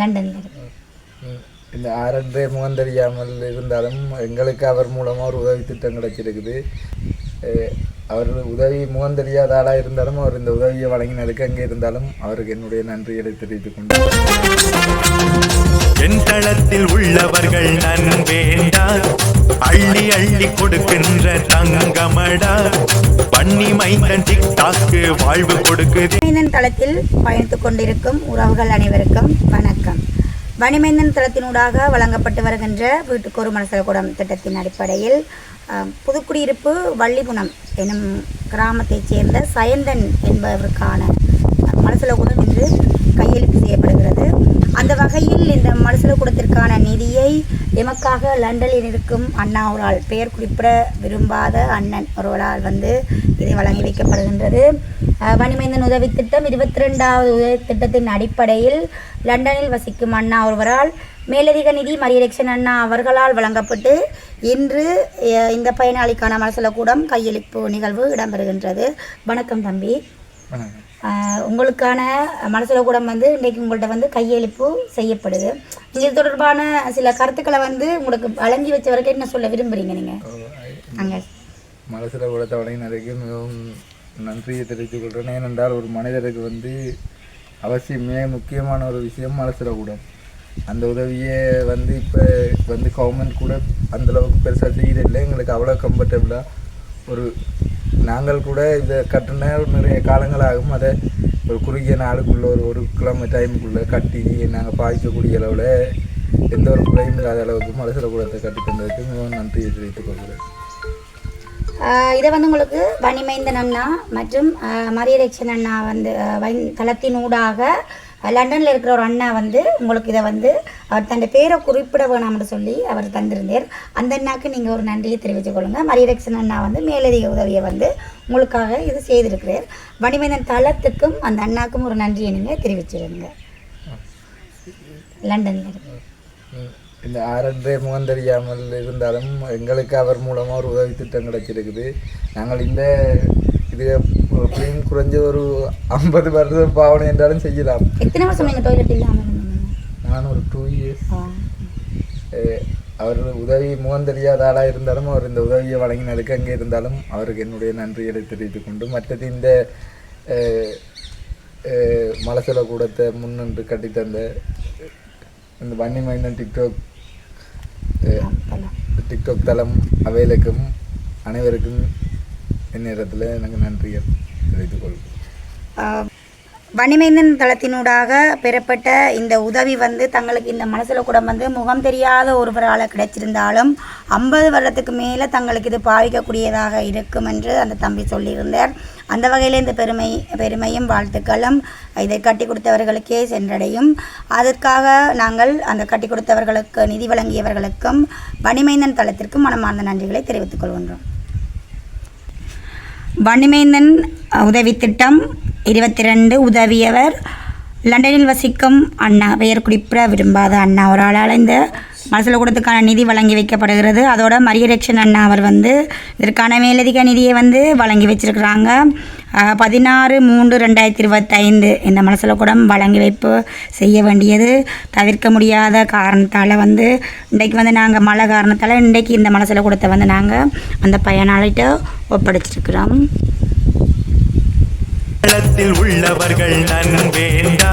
லண்டனில் இருக்கு. இந்த ஆரன்றே முகம் தெரியாமல் இருந்தாலும் எங்களுக்கு அவர் மூலமாக ஒரு உதவி திட்டம் கிடைச்சிருக்குது. அவர் உதவி முகம் தெரியாத ஆளாக இருந்தாலும் அவர் இந்த உதவியை வழங்கினதுக்கு அங்கே இருந்தாலும் அவருக்கு என்னுடைய நன்றிகளை தெரிவித்துக் கொண்டு. என் தளத்தில் உள்ளவர்கள் நன்வேண்டா அள்ளி அள்ளி கொடுக்கின்ற தங்கமடா. பண்ணி மைந்தன் டிக்டாக்கு வாழ்வு கொடுக்குது. வணிமைந்தன் தளத்தில் பயணித்துக் கொண்டிருக்கும் உறவுகள் அனைவருக்கும் வணக்கம். வணிமைந்தன் தளத்தினூடாக வழங்கப்பட்டு வருகின்ற வீட்டுக்கு ஒரு மனசலக்கூடம் திட்டத்தின் அடிப்படையில் புதுக்குடியிருப்பு வள்ளிபுணம் எனும் கிராமத்தைச் சேர்ந்த சயந்தன் என்பவருக்கான மனசலக்கூடம் இன்று கையெழுத்து செய்யப்படுகிறது அந்த வகையில் இந்த மனசலக்கூடத்திற்கான நிதியை எமக்காக லண்டனில் இருக்கும் அண்ணா அவரால் பெயர் குறிப்பிட விரும்பாத அண்ணன் ஒருவரால் வந்து இது வழங்கி வைக்கப்படுகின்றது. அஹ், வணிமைந்தன் உதவி திட்டம் இருபத்தி ரெண்டாவது உதவி திட்டத்தின் அடிப்படையில் லண்டனில் வசிக்கும் அண்ணா ஒருவரால் மேலதிக நிதி மரியலட்சன் அண்ணா அவர்களால் வழங்கப்பட்டு இன்று இந்த பயனாளிக்கான மனசலக்கூடம் கையளிப்பு நிகழ்வு இடம்பெறுகின்றது. வணக்கம் தம்பி. உங்களுக்கான மனசலக்கூடம் வந்து இன்றைக்கு உங்கள்கிட்ட வந்து கையளிப்பு செய்யப்படுது. இது தொடர்பான சில கருத்துக்களை வந்து உங்களுக்கு வழங்கி வச்சவருக்கு என்ன சொல்ல விரும்புகிறீங்க நீங்கள் அங்கே. மனசில் கொடுத்த வழங்கினருக்கு மிகவும் நன்றியை தெரிவித்துக் கொள்கிறேன் ஏனென்றால் ஒரு மனிதருக்கு வந்து அவசியம் மிக முக்கியமான ஒரு விஷயம் மனசில் கூடம் அந்த உதவியை வந்து இப்போ வந்து கவர்மெண்ட் கூட அந்தளவுக்கு பெருசாக செய்கிறதில்லை எங்களுக்கு அவ்வளோ கம்ஃபர்டபுளாக ஒரு நாங்கள் கூட இதை கட்டின நிறைய காலங்கள் ஆகும் அதை ஒரு குறுகிய நாளுக்குள்ளே ஒரு ஒரு கிலோமீட்டர் டைமுக்குள்ளே கட்டி நாங்கள் பாய்க்கக்கூடிய அளவில் எந்த ஒரு குறையும் இல்லாத அளவுக்கு மலசில கூடத்தை கட்டி தந்ததுக்கு மிகவும் நன்றி தெரிவித்துக் கொள்கிறேன். இதை வந்து உங்களுக்கு வணிமைந்தன் அண்ணா மற்றும் மரியலட்சன் அண்ணா வந்து ஆஹ் வன்- தளத்தினூடாக லண்டனில் இருக்கிற ஒரு அண்ணா வந்து உங்களுக்கு இதை வந்து அவர் தன் பேரை குறிப்பிட வேணாம்னு சொல்லி அவர் தந்திருந்தார். அந்த அண்ணாக்கு நீங்கள் ஒரு நன்றியை தெரிவித்துக் கொள்ளுங்கள் மரியரக்ஷன் அண்ணா வந்து மேலதிக உதவியை வந்து உங்களுக்காக இது செய்திருக்கிறார். வனிமைந்தன் தளத்துக்கும் அந்த அண்ணாக்கும் ஒரு நன்றியை நீங்கள் தெரிவிச்சிருங்க. லண்டனில் இருக்கு. இந்த ஆரன்றே முகம் தெரியாமல் இருந்தாலும் எங்களுக்கு அவர் மூலமாக ஒரு உதவி திட்டம் கிடைச்சிருக்குது. நாங்கள் இந்த இது எப்படியும் குறைஞ்ச ஒரு ஐம்பது வருடம் பாவனை என்றாலும் செய்யலாம் எத்தனை வருஷம் நீங்கள் டாய்லெட் இல்லாமல் நான் ஒரு டூ இயர்ஸ். அவர் உதவி முகம் தெரியாத ஆளாக இருந்தாலும் அவர் இந்த உதவியை வழங்கினதுக்கு அங்கே இருந்தாலும் அவருக்கு என்னுடைய நன்றிகளை தெரிவித்துக் கொண்டு மற்றது இந்த மலசல கூடத்தை முன்னின்று கட்டித்தந்த இந்த வன்னி மைந்தன் டிக்டாக். டிக்டாக் தளம் அவைகளுக்கும் அனைவருக்கும் இந்நேரத்தில் எனக்கு நன்றியை தெரிவித்துக் கொள்கிறேன் வணிமைந்தன் தளத்தினூடாக பெறப்பட்ட இந்த உதவி வந்து தங்களுக்கு இந்த மனசில் கூட வந்து முகம் தெரியாத ஒருவரால் கிடைச்சிருந்தாலும் ஐம்பது வருடத்துக்கு மேலே தங்களுக்கு இது பாவிக்கக்கூடியதாக இருக்கும் என்று அந்த தம்பி சொல்லியிருந்தார். அந்த வகையில் இந்த பெருமை பெருமையும் வாழ்த்துக்களும் இதை கட்டி கொடுத்தவர்களுக்கே சென்றடையும். அதற்காக நாங்கள் அந்த கட்டி கொடுத்தவர்களுக்கு நிதி வழங்கியவர்களுக்கும் வணிமைந்தன் தளத்திற்கும் மனமார்ந்த நன்றிகளை தெரிவித்துக் கொள்கின்றோம். வன்னிமைந்தன் உதவி திட்டம் இருபத்தி ரெண்டு உதவியவர். லண்டனில் வசிக்கும் அண்ணா பெயர் குறிப்பிட விரும்பாத அண்ணா ஒரு ஆளால் இந்த மனசில் கூடத்துக்கான நிதி வழங்கி வைக்கப்படுகிறது. அதோட மரியரட்சன் அண்ணா அவர் வந்து இதற்கான மேலதிக நிதியை வந்து வழங்கி வச்சிருக்கிறாங்க. பதினாறு மூன்று ரெண்டாயிரத்தி இருபத்தைந்து இந்த மனசில் கூடம் வழங்கி வைப்பு செய்ய வேண்டியது. தவிர்க்க முடியாத காரணத்தால் வந்து இன்றைக்கு வந்து நாங்கள் மழை காரணத்தால் இன்றைக்கு இந்த மனசில் கூடத்தை வந்து நாங்கள் அந்த பயனாளிகிட்ட ஒப்படைச்சிருக்கிறோம். உள்ளவர்கள் நன் நன்வேண்டா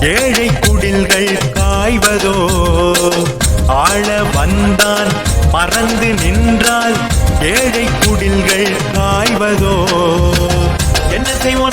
ஏழை குடில்கள் காய்வதோ? ஆள வந்தான் மறந்து நின்றால் ஏழை குடில்கள் காய்வதோ? என்ன செய்வோம்